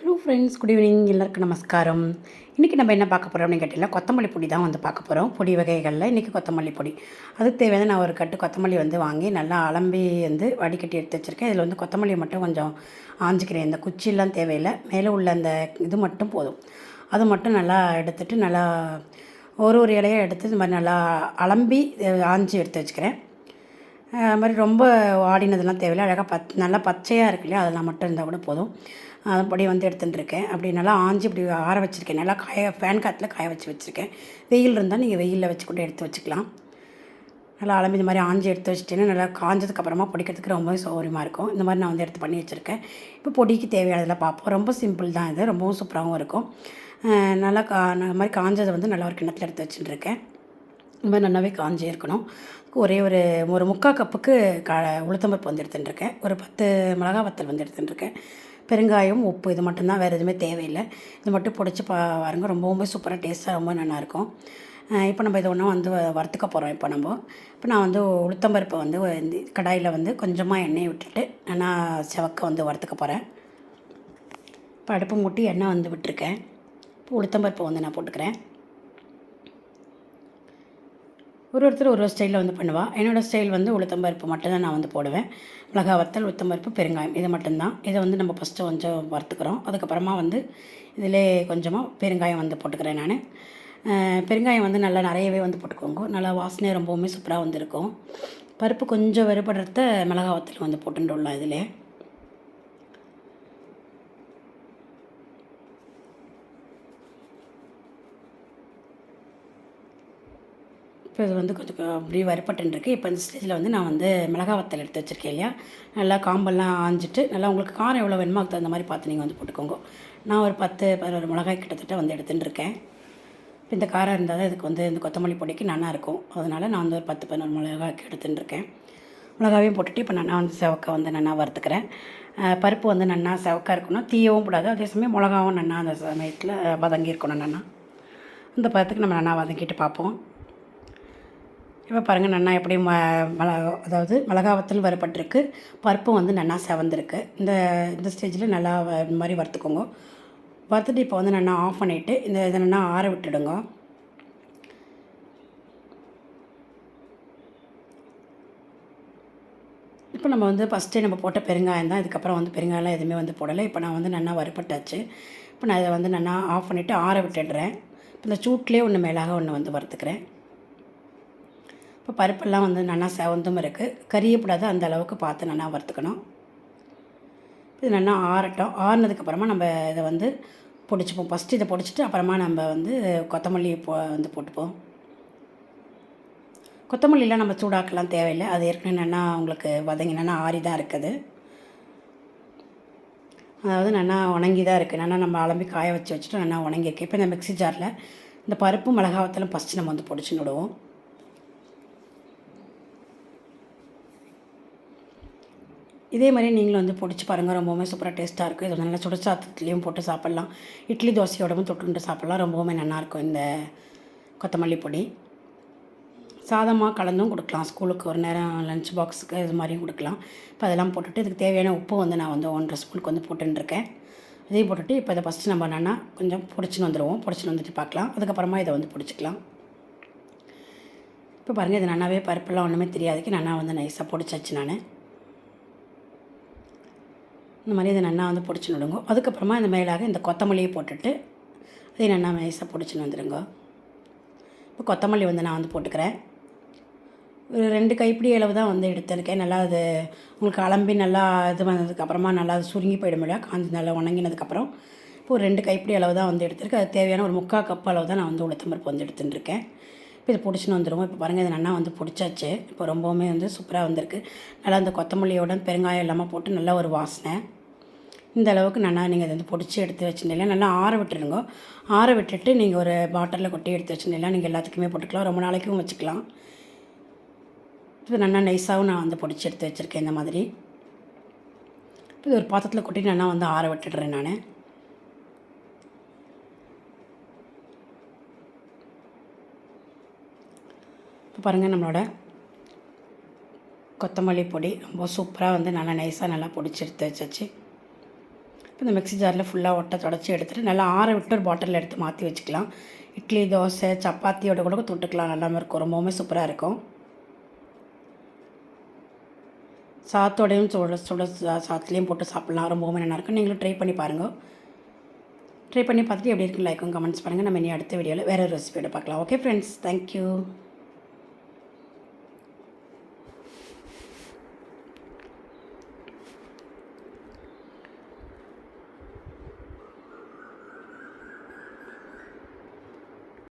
Hello friends good evening எல்லாருக்கும் நமஸ்காரம். இன்றைக்கி நம்ம என்ன பார்க்க போகிறோம் அப்படின்னு கேட்டிங்கன்னா கொத்தமல்லி பொடி தான் வந்து பார்க்க போகிறோம் பொடி வகைகளில் இன்றைக்கி கொத்தமல்லி பொடி. அதுக்கு தேவையான நான் ஒரு கட்டு கொத்தமல்லி வந்து வாங்கி நல்லா அலம்பி வந்து வடிகட்டி எடுத்து வச்சுருக்கேன். இதில் வந்து கொத்தமல்லி மட்டும் கொஞ்சம் ஆஞ்சிக்கிறேன். இந்த குச்சியெல்லாம் தேவையில்லை. மேலே உள்ள அந்த இது மட்டும் போதும். அது மட்டும் நல்லா எடுத்துட்டு நல்லா ஒரு ஒரு இலையை எடுத்து இந்த மாதிரி நல்லா அலம்பி ஆஞ்சி எடுத்து வச்சுக்கிறேன். அது மாதிரி ரொம்ப ஆடினதெல்லாம் தேவையில்லை. அழகாக பத் நல்லா பச்சையாக இருக்கு இல்லையா? அதெல்லாம் மட்டும் இருந்தால் கூட போதும். அப்படி வந்து எடுத்துட்டுருக்கேன். அப்படி நல்லா ஆஞ்சி இப்படி ஆற வச்சுருக்கேன். நல்லா காய ஃபேன் காற்றுல காய வச்சு வச்சுருக்கேன். வெயில் இருந்தால் நீங்கள் வெயிலில் வச்சு கூட எடுத்து வச்சுக்கலாம். நல்லா அலம்பி இந்த மாதிரி ஆஞ்சி எடுத்து வச்சுட்டேன்னா நல்லா காஞ்சதுக்கு அப்புறமா பொடிக்கிறதுக்கு ரொம்பவே சௌகரியமாக இருக்கும். இந்த மாதிரி நான் வந்து எடுத்து பண்ணி வச்சுருக்கேன். இப்போ பொடிக்கு தேவையானதெல்லாம் பார்ப்போம். ரொம்ப சிம்பிள் தான் இது. ரொம்பவும் சூப்பராகவும் இருக்கும். நல்லா கா இந்த மாதிரி காஞ்சதை வந்து நல்லா ஒரு கிணத்துல எடுத்து வச்சுட்டுருக்கேன். இந்த மாதிரி நல்லாவே காஞ்சே இருக்கணும். ஒரே ஒரு ஒரு முக்கால் கப்புக்கு க உளுத்தம்பருப்பு வந்து எடுத்துட்டுருக்கேன். ஒரு பத்து மிளகா வத்தல் வந்து எடுத்துட்டுருக்கேன். பெருங்காயம் உப்பு இது மட்டும்தான் வேறு எதுவுமே தேவையில்லை. இது மட்டும் பிடிச்சி பா பாருங்க. ரொம்பவுமே சூப்பராக டேஸ்ட்டாக ரொம்ப நல்லாயிருக்கும். இப்போ நம்ம இதை ஒன்றும் வந்து வ- வறுத்துக்க போகிறோம் இப்போ நம்ம. இப்போ நான் வந்து உளுத்தம்பருப்பை வந்து கடாயில் வந்து கொஞ்சமாக எண்ணெய் விட்டுட்டு நல்லா செவக்க வந்து வறுத்துக்க போகிறேன் இப்போ அடுப்பு மூட்டி எண்ணெய் வந்து விட்டுருக்கேன். இப்போ உளுத்தம்பருப்பை வந்து நான் போட்டுக்கிறேன். ஒரு ஒருத்தர் ஒரு ஒரு ஸ்டைலில் வந்து பண்ணுவாள் என்னோடய ஸ்டைல் வந்து உளுத்தம்பருப்பு மட்டும்தான் நான் வந்து போடுவேன். மிளகா வத்தல் உளுத்தம்பருப்பு பெருங்காயம் இது மட்டும்தான். இதை வந்து நம்ம ஃபஸ்ட்டு கொஞ்சம் வறுத்துக்கிறோம். அதுக்கப்புறமா வந்து இதிலே கொஞ்சமாக பெருங்காயம் வந்து போட்டுக்கிறேன் நான். பெருங்காயம் வந்து நல்லா நிறையவே வந்து போட்டுக்கோங்க. நல்லா வாசனை ரொம்பவுமே சூப்பராக வந்து இருக்கும். பருப்பு கொஞ்சம் வெறுபடுறத மிளகா வத்தல் வந்து போட்டுட்டுள்ளோம் இதிலே. இப்போ இது வந்து கொஞ்சம் அப்படியே வறுப்பட்டுருக்கு இப்போ இந்த ஸ்டேஜில் வந்து நான் வந்து மிளகா வத்தல் எடுத்து வச்சுருக்கேன் இல்லையா? நல்லா காம்பெல்லாம் ஆஞ்சிட்டு நல்லா உங்களுக்கு காரம் எவ்வளோ வேணுமோ அதுக்கு தகுந்த மாதிரி பார்த்து நீங்கள் வந்து போட்டுக்கோங்க. நான் ஒரு பத்து பதினோரு மிளகாய் கிட்டத்தட்ட வந்து எடுத்துகிட்டு இருக்கேன். இப்போ இந்த காரம் இருந்தால் தான் இதுக்கு வந்து இந்த கொத்தமல்லி பொடிக்கு நல்லா இருக்கும். அதனால் நான் வந்து ஒரு பத்து பதினோரு மிளகாய்க்கு எடுத்துகிட்டு இருக்கேன். மிளகாவையும் போட்டுட்டு இப்போ நான் வந்து செவக்க வந்து நல்லா வறுத்துக்கிறேன். பருப்பு வந்து நல்லா செவக்காக இருக்கணும். தீயவும் கூடாது அதே சமயம் மிளகாவும் நல்லா அந்த சமயத்தில் வதங்கி இருக்கணும் நல்லா. அந்த பதத்துக்கு நம்ம நல்லா வதங்கிட்டு பார்ப்போம். இப்போ பாருங்கள் நன்னா எப்படி ம மிளகா அதாவது மிளகா வத்தல் வரப்பட்டிருக்கு பருப்பும் வந்து நல்லா செவந்திருக்கு. இந்த இந்த ஸ்டேஜில் நல்லா வ- இந்த மாதிரி வறுத்துக்கோங்க. வறுத்துட்டு இப்போ வந்து நல்லா ஆஃப் பண்ணிவிட்டு இந்த இதை நல்லா ஆற விட்டுடுங்க. இப்போ நம்ம வந்து ஃபஸ்ட்டே நம்ம போட்ட பெருங்காயம் தான். இதுக்கப்புறம் வந்து பெருங்காயம்லாம் எதுவுமே வந்து போடலை. இப்போ நான் வந்து நல்லா வறுப்பட்டாச்சு இப்போ நான் இதை வந்து நல்லா ஆஃப் பண்ணிவிட்டு ஆற விட்டுடுறேன். இப்போ இந்த சூட்லேயே ஒன்று மேலாக ஒன்று வந்து வறுத்துக்கிறேன். இப்போ பருப்பெல்லாம் வந்து நல்லா செவந்தும் இருக்குது கரியப்படாத அந்த அளவுக்கு பார்த்து நல்லா வறுத்துக்கணும். இது நல்லா ஆறட்டும். ஆறுனதுக்கப்புறமா நம்ம இதை வந்து பொடிச்சுப்போம். ஃபஸ்ட்டு இதை பொடிச்சிட்டு அப்புறமா நம்ம வந்து கொத்தமல்லி போ வந்து போட்டுப்போம். கொத்தமல்லிலாம் நம்ம சூடாக்கலாம் தேவையில்லை. அது ஏற்கனவே நல்லா உங்களுக்கு வதங்கினா ஆறி தான் இருக்குது. அதாவது நல்லா உணங்கி தான் இருக்குது நல்லா நம்ம அலம்பி காய வச்சு வச்சுட்டு நல்லா உணங்கியிருக்கு இப்போ இந்த மிக்ஸி ஜாரில் இந்த பருப்பு மிளகாவத்தெல்லாம் ஃபஸ்ட்டு நம்ம வந்து பொடிச்சு விடுவோம் இதே மாதிரி நீங்களும் வந்து பிடிச்சி பாருங்கள் ரொம்பவுமே சூப்பராக டேஸ்ட்டாக இருக்கும். இது நல்லா சுட சாதத்துலேயும் போட்டு சாப்பிட்லாம். இட்லி தோசையோடவும் தொட்டுண்டு சாப்பிட்லாம். ரொம்பவுமே நல்லாயிருக்கும் இந்த கொத்தமல்லி பொடி. சாதமாக கலந்தும் கொடுக்கலாம். ஸ்கூலுக்கு ஒரு நேரம் லஞ்ச் பாக்ஸுக்கு இது மாதிரியும் கொடுக்கலாம். இப்போ அதெல்லாம் போட்டுட்டு இதுக்கு தேவையான உப்பு வந்து நான் வந்து ஒன்றரை ஸ்பூனுக்கு வந்து போட்டுருக்கேன் இதையும் போட்டுட்டு இப்போ இதை ஃபஸ்ட்டு நம்ம என்னென்னா கொஞ்சம் பிடிச்சின்னு வந்துடுவோம் பிடிச்சின்னு வந்துட்டு பார்க்கலாம். அதுக்கப்புறமா இதை வந்து பிடிச்சிக்கலாம். இப்போ பாருங்கள் இது நல்லாவே பருப்பெல்லாம் ஒன்றுமே தெரியாதுக்கு நல்லா வந்து நைஸாக பிடிச்சாச்சு நான். இந்த மாதிரி இதை நல்லா வந்து பிடிச்சின்னு விடுங்க அதுக்கப்புறமா இந்த மேலாக இந்த கொத்தமல்லியை போட்டுட்டு அதை நல்லா நைஸாக பிடிச்சின்னு வந்துடுங்க இப்போ கொத்தமல்லி வந்து நான் வந்து போட்டுக்கிறேன். ஒரு ரெண்டு கைப்பிடி அளவு தான் வந்து எடுத்திருக்கேன். நல்லா அது உங்களுக்கு அலம்பி நல்லா இது வந்ததுக்கப்புறமா நல்லா அது சுருங்கி போயிடும் இல்லையா? காஞ்சி நல்லா உணங்கினதுக்கப்புறம் இப்போ ஒரு ரெண்டு கைப்பிடி அளவு தான் வந்து எடுத்திருக்கேன். அது தேவையான ஒரு முக்கால் கப் அளவு தான் நான் வந்து உளுத்தம்பருப்பு வந்து எடுத்துட்டுருக்கேன். இப்போ பிடிச்சின்னு வந்துடுவோம் இப்போ பாருங்கள் இது நல்லா வந்து பிடிச்சாச்சு. இப்போ ரொம்பவுமே வந்து சூப்பராக வந்திருக்கு. நல்லா அந்த கொத்தமல்லியோட பெருங்காயம் இல்லாமல் போட்டு நல்லா ஒரு வாசனை. இந்த அளவுக்கு நல்லா நீங்கள் இதை வந்து பிடிச்சி எடுத்து வச்சுருந்தீங்களா நல்லா ஆற விட்டுருங்க. ஆற விட்டுட்டு நீங்கள் ஒரு பாட்டிலில் கொட்டி எடுத்து வச்சுருந்தீங்களா நீங்கள் எல்லாத்துக்குமே போட்டுக்கலாம். ரொம்ப நாளைக்கும் வச்சுக்கலாம். இது நல்லா நைஸாகவும் நான் வந்து பிடிச்சி எடுத்து வச்சுருக்கேன் இந்த மாதிரி. இப்போ இது ஒரு பாத்திரத்தில் கொட்டி நல்லா வந்து ஆற விட்டுடுறேன் நான். இப்போ பாருங்கள் நம்மளோட கொத்தமல்லி பொடி. ரொம்ப சூப்பராக வந்து நல்லா நைஸாக நல்லா பொடிச்சு எடுத்து வச்சாச்சு. இப்போ இந்த மிக்ஸி ஜாரில் ஃபுல்லாக ஒட்டை தொடச்சி எடுத்துகிட்டு நல்லா ஆற விட்டு ஒரு பாட்டிலில் எடுத்து மாற்றி வச்சுக்கலாம். இட்லி தோசை சப்பாத்தியோட கூட தொட்டுக்கலாம். நல்லாமல் இருக்கும். ரொம்பவுமே சூப்பராக இருக்கும். சாத்தோடையும் சுட சுட சாத்துலேயும் போட்டு சாப்பிட்லாம். ரொம்பவுமே நல்லாயிருக்கும் நீங்களும் ட்ரை பண்ணி பாருங்கள் ட்ரை பண்ணி பார்த்துட்டு எப்படி இருக்குன்னு லைக்கும் கமெண்ட்ஸ் பண்ணுங்கள் நம்ம இனி அடுத்த வீடியோவில் வேறு ரெசிபியோட பார்க்கலாம். Okay friends thank you